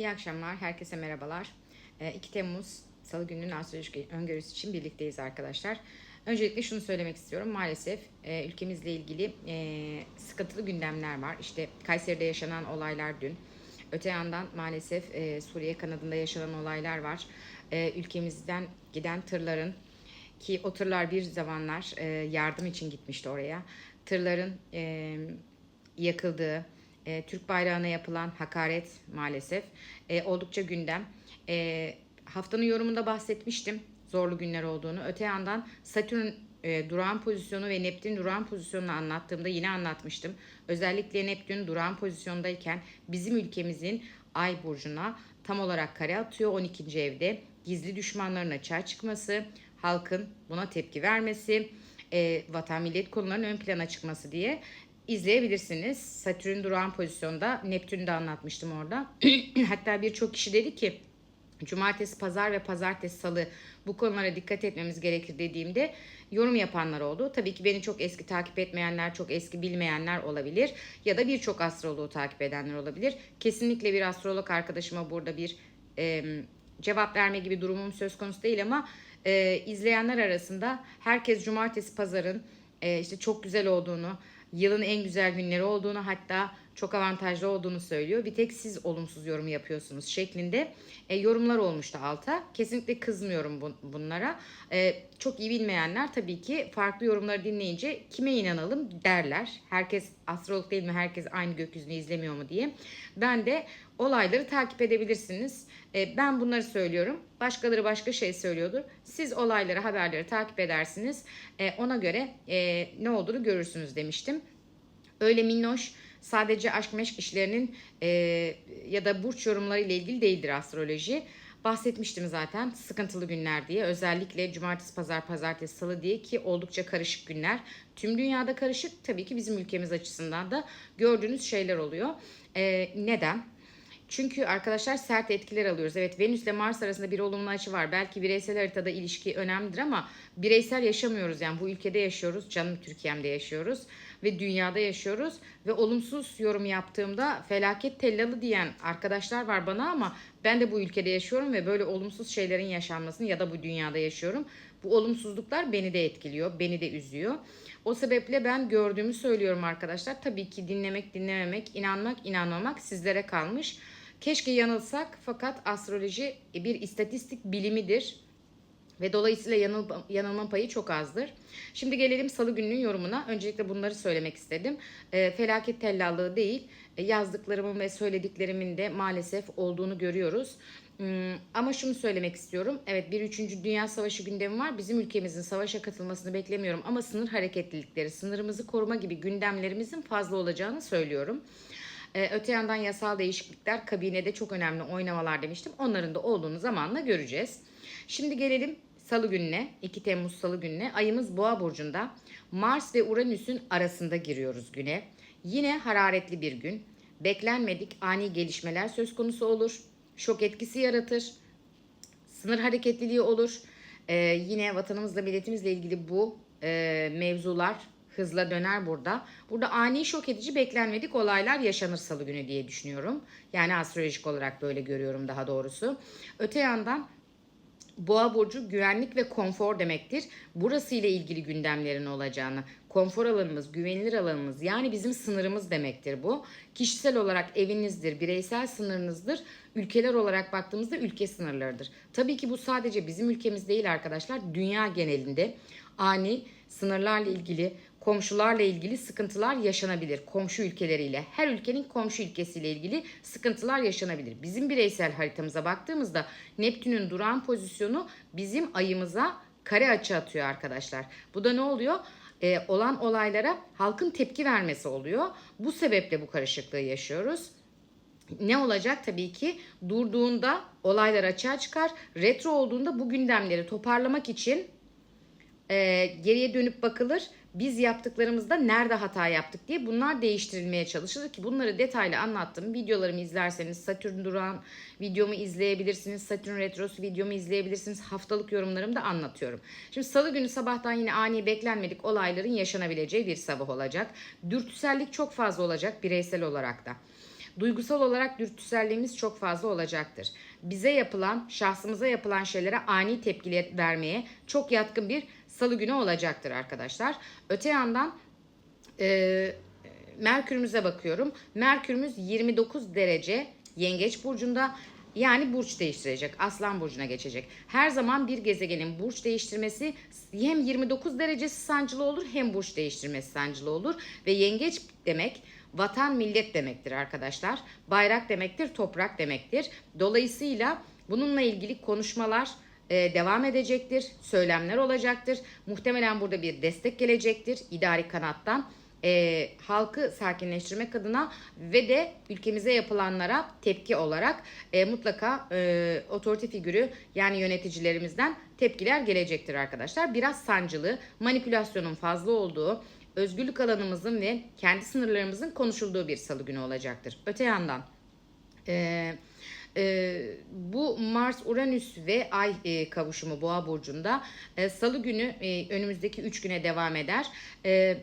İyi akşamlar, herkese merhabalar. Ee, 2 Temmuz Salı gününün astrolojik öngörüsü için birlikteyiz arkadaşlar. Öncelikle şunu söylemek istiyorum. Maalesef e, ülkemizle ilgili e, sıkıntılı gündemler var. İşte Kayseri'de yaşanan olaylar dün. Öte yandan maalesef e, Suriye kanadında yaşanan olaylar var. Ülkemizden giden tırların ki o tırlar bir zamanlar yardım için gitmişti oraya. Tırların yakıldığı, e, Türk bayrağına yapılan hakaret maalesef e, oldukça gündem. E, haftanın yorumunda bahsetmiştim zorlu günler olduğunu. Öte yandan Satürn e, durağan pozisyonu ve Neptün durağan pozisyonunu anlattığımda yine anlatmıştım. Özellikle Neptün durağan pozisyondayken bizim ülkemizin Ay burcuna tam olarak kare atıyor 12. evde. Gizli düşmanların açığa çıkması, halkın buna tepki vermesi, e, vatan millet konularının ön plana çıkması diye izleyebilirsiniz. Satürn durağan pozisyonda Neptün'ü de anlatmıştım orada. Hatta birçok kişi dedi ki cumartesi, pazar ve pazartesi, salı bu konulara dikkat etmemiz gerekir dediğimde yorum yapanlar oldu. Tabii ki beni çok eski takip etmeyenler, çok eski bilmeyenler olabilir ya da birçok astroloğu takip edenler olabilir. Kesinlikle bir astrolog arkadaşıma burada bir e, cevap verme gibi durumum söz konusu değil ama e, izleyenler arasında herkes cumartesi, pazarın e, işte çok güzel olduğunu, yılın en güzel günleri olduğunu hatta çok avantajlı olduğunu söylüyor. Bir tek siz olumsuz yorum yapıyorsunuz şeklinde e, yorumlar olmuştu alta. Kesinlikle kızmıyorum bu, bunlara. E, çok iyi bilmeyenler tabii ki farklı yorumları dinleyince kime inanalım derler. Herkes astrolog değil mi? Herkes aynı gökyüzünü izlemiyor mu diye. Ben de olayları takip edebilirsiniz. E, ben bunları söylüyorum. Başkaları başka şey söylüyordur. Siz olayları, haberleri takip edersiniz. E, ona göre e, ne olduğunu görürsünüz demiştim. Öyle minnoş sadece aşk meşk işlerinin e, ya da burç yorumları ile ilgili değildir astroloji. Bahsetmiştim zaten sıkıntılı günler diye. Özellikle cumartesi, pazar, pazartesi, salı diye ki oldukça karışık günler. Tüm dünyada karışık. Tabii ki bizim ülkemiz açısından da gördüğünüz şeyler oluyor. E, neden? Çünkü arkadaşlar sert etkiler alıyoruz. Evet Venüs ile Mars arasında bir olumlu açı var. Belki bireysel haritada ilişki önemlidir ama bireysel yaşamıyoruz. Yani bu ülkede yaşıyoruz. Canım Türkiye'mde yaşıyoruz. Ve dünyada yaşıyoruz. Ve olumsuz yorum yaptığımda felaket tellalı diyen arkadaşlar var bana ama ben de bu ülkede yaşıyorum ve böyle olumsuz şeylerin yaşanmasını ya da bu dünyada yaşıyorum. Bu olumsuzluklar beni de etkiliyor. Beni de üzüyor. O sebeple ben gördüğümü söylüyorum arkadaşlar. Tabii ki dinlemek, dinlememek, inanmak, inanmamak sizlere kalmış. Keşke yanılsak fakat astroloji bir istatistik bilimidir ve dolayısıyla yanıl, yanılma payı çok azdır. Şimdi gelelim salı gününün yorumuna. Öncelikle bunları söylemek istedim. E, felaket tellallığı değil, e, yazdıklarımın ve söylediklerimin de maalesef olduğunu görüyoruz. Hmm, ama şunu söylemek istiyorum. Evet bir 3. Dünya Savaşı gündemi var. Bizim ülkemizin savaşa katılmasını beklemiyorum. Ama sınır hareketlilikleri, sınırımızı koruma gibi gündemlerimizin fazla olacağını söylüyorum. Ee, öte yandan yasal değişiklikler kabinede çok önemli oynamalar demiştim. Onların da olduğunu zamanla göreceğiz. Şimdi gelelim Salı gününe, 2 Temmuz Salı gününe. Ayımız Boğa burcunda. Mars ve Uranüs'ün arasında giriyoruz güne. Yine hararetli bir gün. Beklenmedik ani gelişmeler söz konusu olur. Şok etkisi yaratır. Sınır hareketliliği olur. Ee, yine vatanımızla, milletimizle ilgili bu e, mevzular hızla döner burada. Burada ani şok edici beklenmedik olaylar yaşanır salı günü diye düşünüyorum. Yani astrolojik olarak böyle görüyorum daha doğrusu. Öte yandan Boğa burcu güvenlik ve konfor demektir. Burası ile ilgili gündemlerin olacağını, konfor alanımız, güvenilir alanımız yani bizim sınırımız demektir bu. Kişisel olarak evinizdir, bireysel sınırınızdır. Ülkeler olarak baktığımızda ülke sınırlarıdır. Tabii ki bu sadece bizim ülkemiz değil arkadaşlar. Dünya genelinde ani sınırlarla ilgili komşularla ilgili sıkıntılar yaşanabilir. Komşu ülkeleriyle, her ülkenin komşu ülkesiyle ilgili sıkıntılar yaşanabilir. Bizim bireysel haritamıza baktığımızda Neptün'ün duran pozisyonu bizim ayımıza kare açı atıyor arkadaşlar. Bu da ne oluyor? Ee, olan olaylara halkın tepki vermesi oluyor. Bu sebeple bu karışıklığı yaşıyoruz. Ne olacak tabii ki durduğunda olaylar açığa çıkar. Retro olduğunda bu gündemleri toparlamak için e, geriye dönüp bakılır. Biz yaptıklarımızda nerede hata yaptık diye bunlar değiştirilmeye çalışılır ki bunları detaylı anlattım. Videolarımı izlerseniz Satürn duran videomu izleyebilirsiniz. Satürn retrosu videomu izleyebilirsiniz. Haftalık yorumlarımda anlatıyorum. Şimdi salı günü sabahtan yine ani beklenmedik olayların yaşanabileceği bir sabah olacak. Dürtüsellik çok fazla olacak bireysel olarak da. Duygusal olarak dürtüselliğimiz çok fazla olacaktır. Bize yapılan, şahsımıza yapılan şeylere ani tepkiler vermeye çok yatkın bir salı günü olacaktır arkadaşlar. Öte yandan e, Merkürümüze bakıyorum. Merkürümüz 29 derece Yengeç burcunda. Yani burç değiştirecek. Aslan burcuna geçecek. Her zaman bir gezegenin burç değiştirmesi hem 29 derecesi sancılı olur hem burç değiştirmesi sancılı olur ve yengeç demek vatan millet demektir arkadaşlar. Bayrak demektir, toprak demektir. Dolayısıyla bununla ilgili konuşmalar e, devam edecektir. Söylemler olacaktır. Muhtemelen burada bir destek gelecektir idari kanattan e, halkı sakinleştirmek adına ve de ülkemize yapılanlara tepki olarak e, mutlaka e, otorite figürü yani yöneticilerimizden tepkiler gelecektir arkadaşlar. Biraz sancılı, manipülasyonun fazla olduğu, özgürlük alanımızın ve kendi sınırlarımızın konuşulduğu bir salı günü olacaktır. Öte yandan... E, e, bu Mars, Uranüs ve Ay e, kavuşumu Boğa burcunda e, Salı günü e, önümüzdeki 3 güne devam eder. E,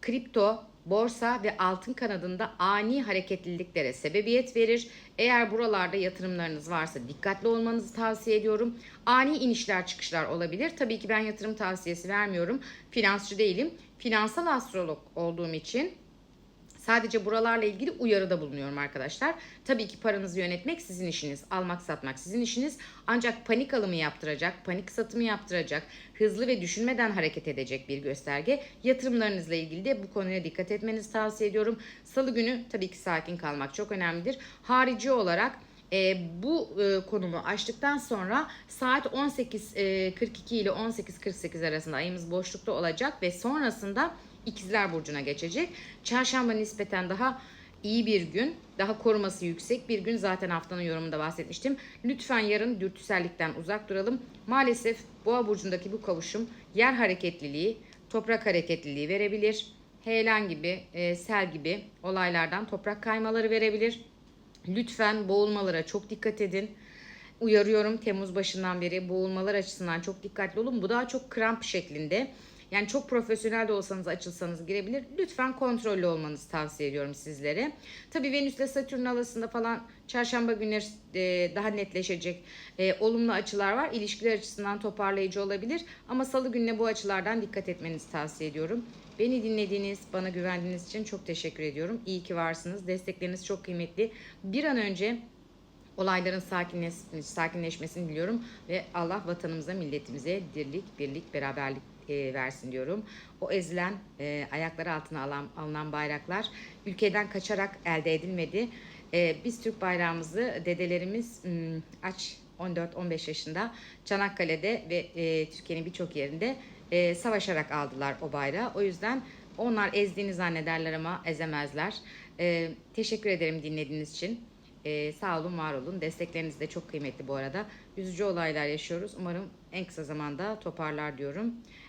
kripto, borsa ve altın kanadında ani hareketliliklere sebebiyet verir. Eğer buralarda yatırımlarınız varsa dikkatli olmanızı tavsiye ediyorum. Ani inişler çıkışlar olabilir. Tabii ki ben yatırım tavsiyesi vermiyorum. Finansçı değilim. Finansal astrolog olduğum için Sadece buralarla ilgili uyarıda bulunuyorum arkadaşlar. Tabii ki paranızı yönetmek sizin işiniz. Almak satmak sizin işiniz. Ancak panik alımı yaptıracak, panik satımı yaptıracak, hızlı ve düşünmeden hareket edecek bir gösterge. Yatırımlarınızla ilgili de bu konuya dikkat etmenizi tavsiye ediyorum. Salı günü tabii ki sakin kalmak çok önemlidir. Harici olarak e, bu e, konumu açtıktan sonra saat 18.42 e, ile 18.48 arasında ayımız boşlukta olacak ve sonrasında İkizler Burcu'na geçecek. Çarşamba nispeten daha iyi bir gün, daha koruması yüksek bir gün. Zaten haftanın yorumunda bahsetmiştim. Lütfen yarın dürtüsellikten uzak duralım. Maalesef Boğa Burcu'ndaki bu kavuşum yer hareketliliği, toprak hareketliliği verebilir. Heyelan gibi, e, sel gibi olaylardan toprak kaymaları verebilir. Lütfen boğulmalara çok dikkat edin. Uyarıyorum Temmuz başından beri boğulmalar açısından çok dikkatli olun. Bu daha çok kramp şeklinde. Yani çok profesyonel de olsanız açılsanız girebilir. Lütfen kontrollü olmanızı tavsiye ediyorum sizlere. Tabii Venüs ile Satürn arasında falan çarşamba günleri e, daha netleşecek e, olumlu açılar var. İlişkiler açısından toparlayıcı olabilir. Ama salı gününe bu açılardan dikkat etmenizi tavsiye ediyorum. Beni dinlediğiniz, bana güvendiğiniz için çok teşekkür ediyorum. İyi ki varsınız. Destekleriniz çok kıymetli. Bir an önce olayların sakinleş, sakinleşmesini diliyorum ve Allah vatanımıza, milletimize dirlik, birlik, beraberlik e, versin diyorum. O ezilen, e, ayakları altına alan, alınan bayraklar ülkeden kaçarak elde edilmedi. E, biz Türk bayrağımızı dedelerimiz m, aç 14-15 yaşında Çanakkale'de ve e, Türkiye'nin birçok yerinde e, savaşarak aldılar o bayrağı. O yüzden onlar ezdiğini zannederler ama ezemezler. E, teşekkür ederim dinlediğiniz için. Ee, sağ olun, var olun. Destekleriniz de çok kıymetli bu arada. Üzücü olaylar yaşıyoruz. Umarım en kısa zamanda toparlar diyorum.